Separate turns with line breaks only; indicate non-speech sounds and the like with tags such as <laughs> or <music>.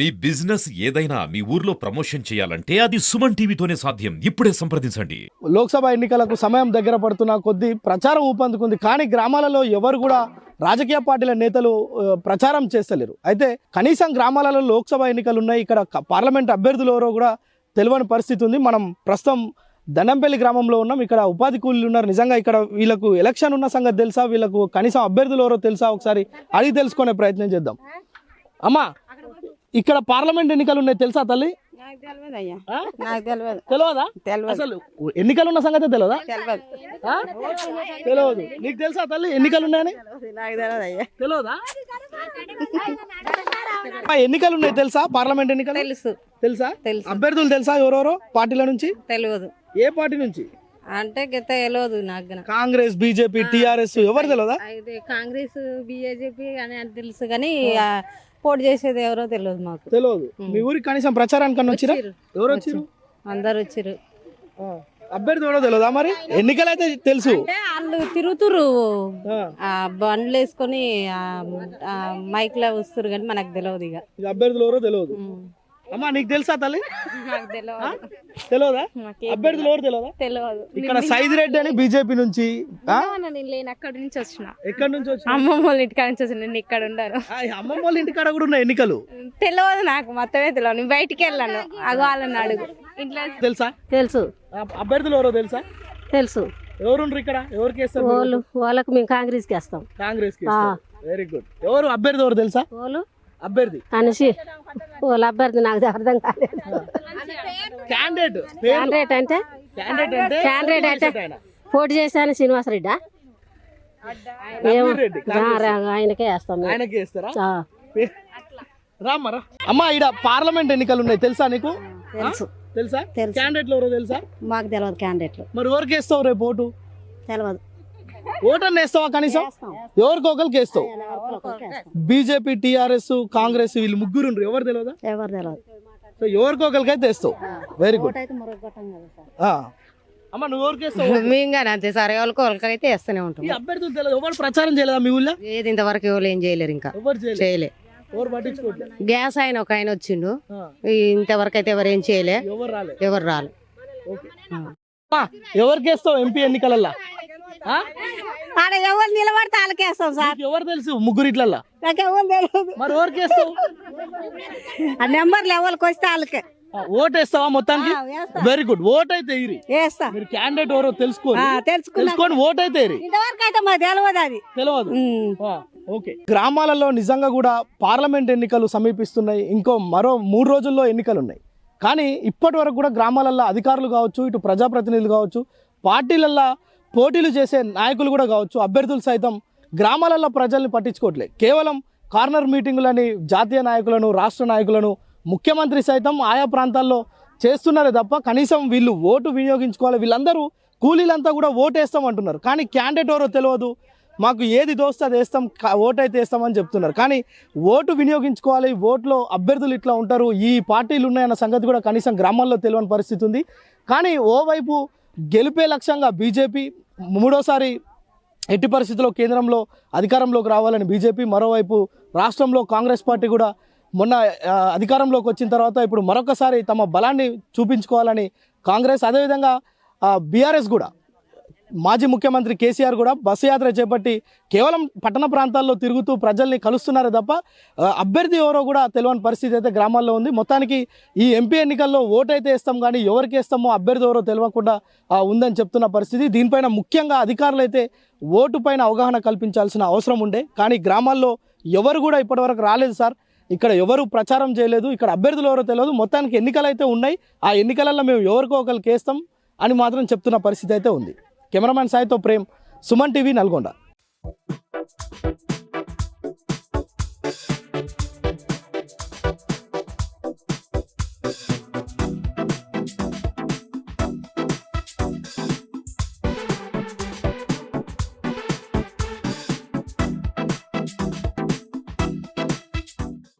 మీ business ఏదైనా మీ ఊర్లో promotion చేయాలంటే అది సుమన్ టీవీతోనే సాధ్యం. ఇప్పుడే సంప్రదించండి.
లోక్సభ ఎన్నికలకు సమయం దగ్గర పడుతున్న కొద్దీ ప్రచారం ఊపందుకుంది. కానీ గ్రామాలలో ఎవరు కూడా రాజకీయ పార్టీల నేతలు ప్రచారం చేస్తలేరు. అయితే కనీసం గ్రామాలలో లోక్సభ ఎన్నికలు ఉన్నాయి. ఇక్కడ పార్లమెంట్ అభ్యర్థులు ఎవరో కూడా తెలియని పరిస్థితి ఉంది. మనం ప్రస్తుతం దండంపల్లి గ్రామంలో ఉన్నాం. ఇక్కడ ఉపాధి కూలీలు ఉన్నారు. నిజంగా ఇక్కడ వీళ్ళకు ఎలక్షన్ ఉన్న సంగతి తెలుసా? వీళ్ళకు కనీసం అభ్యర్థులు ఎవరో తెలుసా? ఒకసారి అడిగి తెలుసుకునే ప్రయత్నం చేద్దాం. అమ్మా ఇక్కడ పార్లమెంట్ ఎన్నికలు ఉన్నాయి తెలుసా తల్లి?
తెలియదు
అసలు ఎన్నికలు ఉన్న సంగతి తెలియదా
తెలియదు
నీకు తెలుసా తల్లి ఎన్నికలు ఉన్నాయని?
తెలియదు
ఎన్నికలు ఉన్నాయి తెలుసా? పార్లమెంట్ ఎన్నికలు?
తెలుసు.
తెలుసా?
తెలుసు.
అభ్యర్థులు తెలుసా ఎవరెవరో? పార్టీల నుంచి?
తెలియదు
ఏ పార్టీ నుంచి?
అంటే గత తెలియదు నాకు.
కాంగ్రెస్ బీజేపీ టిఆర్ఎస్ ఎవరు తెలియదా
కాంగ్రెస్ బీజేపీ అని తెలుసు కానీ ఆ, పోటీ చేసేది ఎవరో తెలియదు మాకు.
తెలియదు మీ ఊరికి కనీసం ప్రచారానికి వచ్చిరా. ఎవరు వచ్చిరు?
అందరు వచ్చిర్రు
ఆ, అభ్యర్థి ఎవరో తెలియదా మరి? ఎన్నికలు అయితే తెలుసు
వాళ్ళు తిరుగుతురు బండ్లు వేసుకొని మైక్లో వస్తారు కానీ మనకు తెలియదు ఇక.
అభ్యర్థులు ఎవరో తెలియదు. అమ్మా నీకు తెలుసా తల్లి?
నాకు తెలియదు
అభ్యర్థులు ఎవరు తెలియదా
తెలియదు
ఇక్కడ సైద్ రెడ్డి అని బీజేపీ నుంచి?
నేను లేని. అక్కడి నుంచి వచ్చిన.
ఎక్కడి నుంచి వచ్చి
అమ్మమ్మ వాళ్ళ ఇంటికాడ నుంచి వచ్చిన. నేను ఇక్కడ ఉండను.
అమ్మమ్మ వాళ్ళ ఇంటికాడ కూడా ఉన్నాయి ఎన్నికలు?
తెలియదు నాకు. మొత్తమే తెలియదు నేను బయటికి వెళ్ళాను. అగో వాళ్ళని అడుగు. ఇంట్లో
తెలుసా?
తెలుసు.
అభ్యర్థులు ఎవరో తెలుసా?
తెలుసు.
ఎవరుండ్రు ఇక్కడ? ఎవరికి వేస్తారు
వాళ్ళు వాళ్ళకు మేము కాంగ్రెస్కి వేస్తాం.
కాంగ్రెస్కి వెరీ గుడ్ ఎవరు? అభ్యర్థి ఎవరు తెలుసా?
వాళ్ళు
అభ్యర్థి?
అనేసి వాళ్ళ అభ్యర్థి నాకు అర్థం కాలేదు.
క్యాండిడేట్
క్యాండిడేట్ అంటే?
క్యాండిడేట్ అంటే.
పోటీ చేశాను శ్రీనివాసరెడ్డి. ఏమో ఆయనకే వేస్తాం.
ఆయనకి వేస్తారా? రామ్మరా అమ్మా ఈడ పార్లమెంట్ ఎన్నికలు ఉన్నాయి తెలుసా నీకు?
తెలుసు.
తెలుసా?
తెలుసు.
క్యాండిడేట్లు ఎవరో తెలుసా?
మాకు తెలియదు క్యాండిడేట్లు.
మరి ఎవరికి వేస్తావు రేపు ఓటు?
తెలియదు
ఓటర్ని వేస్తావా కనీసం? ఎవరికి ఒకరికి వేస్తావు? బీజేపీ టిఆర్ఎస్ కాంగ్రెస్ వీళ్ళు ముగ్గురు. ఎవరు తెలియదా
ఎవరు తెలియదు
సో ఎవరికి ఒకరికి అయితే వేస్తావు వెరీ గుడ్ అమ్మ నువ్వు <laughs>
మేము కానీ అంతే సార్. ఎవరికి వేస్తూనే ఉంటాం.
ఈ అభ్యర్థులు తెలియదు ఎవరు ప్రచారం చేయలేదా మీ ఊళ్ళో?
ఏది ఇంతవరకు ఎవరు ఏం చేయలేరు ఇంకా. చేయలే. గ్యాస్ ఆయన ఒక ఆయన వచ్చిండు. ఇంతవరకు అయితే ఎవరు ఏం చేయలే.
ఎవరు రాలే?
ఎవరు రాలే.
ఓకే. అమ్మా, ఎవరికి వేస్తావు ఎంపీ ఎన్నికలల్లా?
ఆడ ఎవరు నిలబడితే వాళ్ళకేస్తాం సార్.
ఎవరు తెలుసు ముగ్గురు ఇట్లల్లా
నాకు ఎవరు తెలియదు.
మరి ఎవరికి వేస్తావు?
ఆ నెంబర్లు ఎవరికి వస్తే వాళ్ళకే.
ఆ, ఓటు వేస్తావా మొత్తానికి వెరీ గుడ్ ఓట్ అయితే ఇరి.
వేస్తా.
మీరు క్యాండిడేట్ ఎవరో తెలుసుకోండి.
తెలుసుకున్నా.
తెలుసుకొని ఓట్ అయితే ఇరి.
ఇంతవరకు అయితే మాకు తెలియదు అది.
తెలియదు.
ఉమ్.
ఆ, ఓకే. గ్రామాలలో నిజంగా కూడా పార్లమెంట్ ఎన్నికలు సమీపిస్తున్నాయి. ఇంకో మరో మూడు రోజుల్లో ఎన్నికలు ఉన్నాయి కానీ ఇప్పటి వరకు కూడా గ్రామాలలో అధికారులు కావచ్చు ఇటు ప్రజాప్రతినిధులు కావచ్చు పార్టీలల్లో పోటీలు చేసే నాయకులు కూడా కావచ్చు అభ్యర్థులు సైతం గ్రామాలలో ప్రజల్ని పట్టించుకోవట్లేదు కేవలం కార్నర్ మీటింగులని జాతీయ నాయకులను రాష్ట్ర నాయకులను ముఖ్యమంత్రి సైతం ఆయా ప్రాంతాల్లో చేస్తున్నారే తప్ప కనీసం వీళ్ళు ఓటు వినియోగించుకోవాలి. వీళ్ళందరూ కూలీలంతా కూడా ఓటు వేస్తాం అంటున్నారు. కానీ క్యాండిడేట్ ఎవరో తెలియదు మాకు ఏది దోస్తే అది వేస్తాం కా- ఓటు అయితే వేస్తామని చెప్తున్నారు. కానీ ఓటు వినియోగించుకోవాలి ఓట్లో అభ్యర్థులు ఇట్లా ఉంటారు ఈ పార్టీలు ఉన్నాయన్న సంగతి కూడా కనీసం గ్రామాల్లో తెలియని పరిస్థితి ఉంది. కానీ ఓవైపు గెలిపే లక్ష్యంగా బీజేపీ మూడోసారి ఎట్టి పరిస్థితుల్లో కేంద్రంలో అధికారంలోకి రావాలని బీజేపీ మరోవైపు రాష్ట్రంలో కాంగ్రెస్ పార్టీ కూడా మొన్న అధికారంలోకి వచ్చిన తర్వాత ఇప్పుడు మరొకసారి తమ బలాన్ని చూపించుకోవాలని కాంగ్రెస్ అదేవిధంగా బీఆర్ఎస్ కూడా మాజీ ముఖ్యమంత్రి కేసీఆర్ కూడా బస్సు యాత్ర చేపట్టి కేవలం పట్టణ ప్రాంతాల్లో తిరుగుతూ ప్రజల్ని కలుస్తున్నారే తప్ప అభ్యర్థి ఎవరో కూడా తెలియని పరిస్థితి అయితే గ్రామాల్లో ఉంది. మొత్తానికి ఈ ఎంపీ ఎన్నికల్లో ఓటైతే వేస్తాం కానీ ఎవరికి వేస్తామో అభ్యర్థి ఎవరో తెలియకుండా ఉందని చెప్తున్న పరిస్థితి. దీనిపైన ముఖ్యంగా అధికారులు అయితే ఓటు పైన అవగాహన కల్పించాల్సిన అవసరం ఉండే. కానీ గ్రామాల్లో ఎవరు కూడా ఇప్పటివరకు రాలేదు సార్. ఇక్కడ ఎవరు ప్రచారం చేయలేదు ఇక్కడ అభ్యర్థులు ఎవరో తెలియదు. మొత్తానికి ఎన్నికలు అయితే ఉన్నాయి ఆ ఎన్నికలలో మేము ఎవరికో ఒకరికి వేస్తాం అని మాత్రం చెప్తున్న పరిస్థితి అయితే ఉంది. కెమెరామ్యాన్ సాయితో ప్రేమ్ సుమన్ టీవీ నల్గొండ.